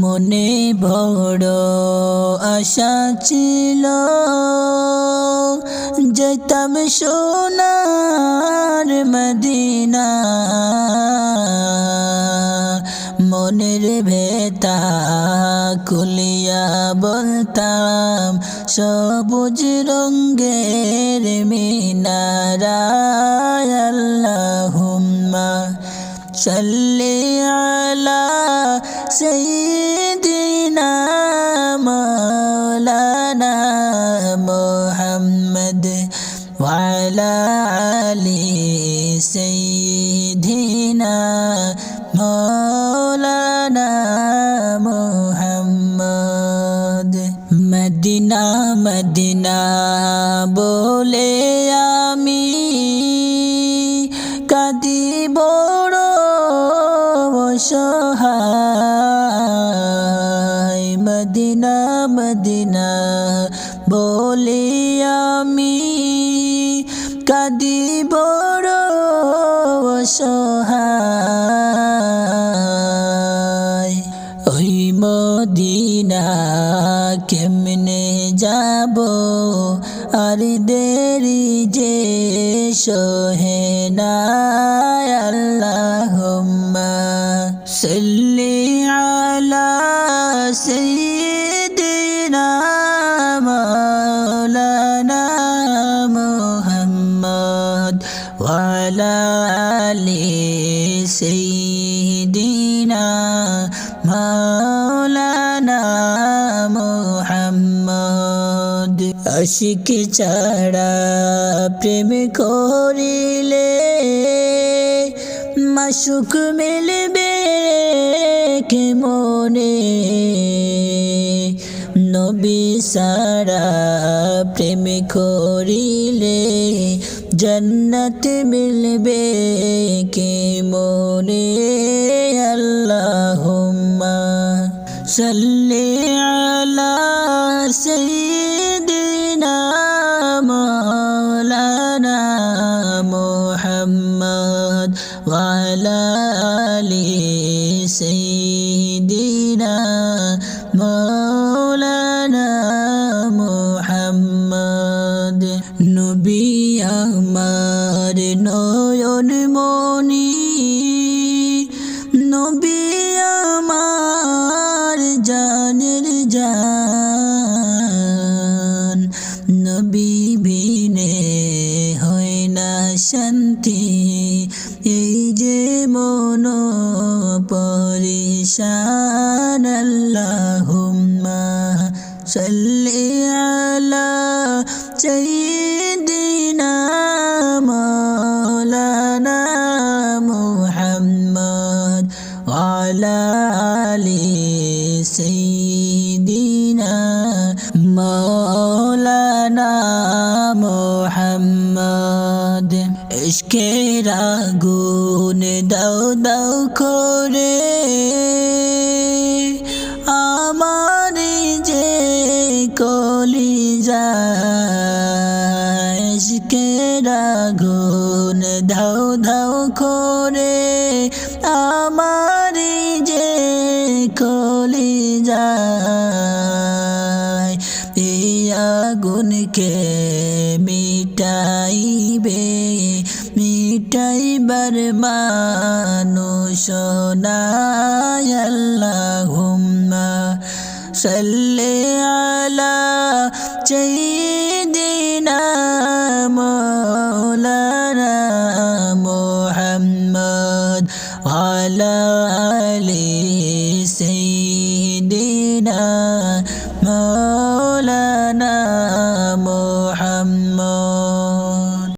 মনে বড় আশা ছিল। যেতাম সোনার মদিনা। মনের ভেতা খুলিয়া বলতাম, সবুজ রঙ্গের মিনারায় আল্লাহুম্মা সাল্লি আলা সাইয়্যিদিনা মাওলানা মুহাম্মদ وعلى آل سيدنا مولانا محمد মদিনা মদিনা বলে আমি কাঁদি বড় সহায় মদিনা, বলে আমি কাঁদি বড় সহায় ওই মদিনা কেমনে যাব? আর দেরি যে সোহে না আল্লাহুম্মা, সাল্লি আলা সাইয়্যিদিনা ওয়ালা আলি সাইয়্যিদিনা মাওলানা মুহাম্মদ আশিক ছাড়া প্রেম করিলে মাসুক মিলবে কে মনে? নবী সারা প্রেম করিলে জন্নত মিলবে কে মনে আল্লাহুম্মা সাল্লি আলা সাইয়্যিদিনা মাওলানা মুহাম্মদ ওয়ালা আলি সাইয়্যিদিনা মাওলানা মুহাম্মদ নবী শান্তি, এই যে মন পরিশান আল্লাহুম্মা সাল্লি আলা সাইয়্যিদিনা মাওলানা মুহাম্মদ ওয়ালা আলি সাইয়্যিদিনা মাওলানা ইশকের আগুন দাও দাও করে আমার যে কলি যায়। ইশকের আগুন দাও দাও করে আমার যে কলি যায়। এই আগুনকে মিটাইবে মিটাইবার মানুষ আল্লাহুম্মা সাল্লি আলা সাইয়্যিদিনা মাওলানা মুহাম্মদ ওয়ালা আলি সাইয়্যিদিনা